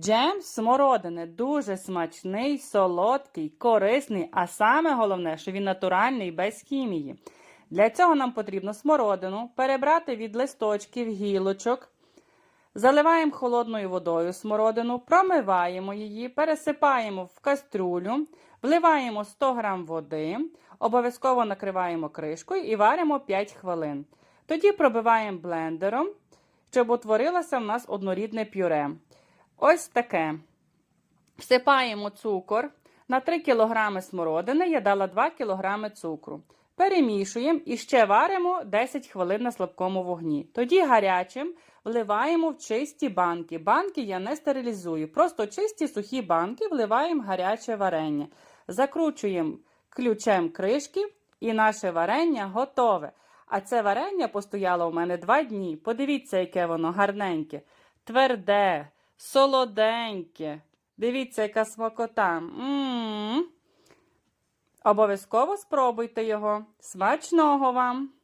Джем смородини дуже смачний, солодкий, корисний, а саме головне, що він натуральний без хімії. Для цього нам потрібно смородину перебрати від листочків, гілочок. Заливаємо холодною водою смородину, промиваємо її, пересипаємо в кастрюлю, вливаємо 100 г води, обов'язково накриваємо кришкою і варимо 5 хвилин. Тоді пробиваємо блендером, щоб утворилося в нас однорідне пюре. Ось таке. Всипаємо цукор. На 3 кг смородини я дала 2 кг цукру. Перемішуємо і ще варимо 10 хвилин на слабкому вогні. Тоді гарячим вливаємо в чисті банки. Банки я не стерилізую. Просто чисті сухі банки вливаємо гаряче варення. Закручуємо ключем кришки, і наше варення готове. А це варення постояло у мене 2 дні. Подивіться, яке воно гарненьке, тверде, солоденьке. Дивіться, яка смакота. Обов'язково спробуйте його. Смачного вам!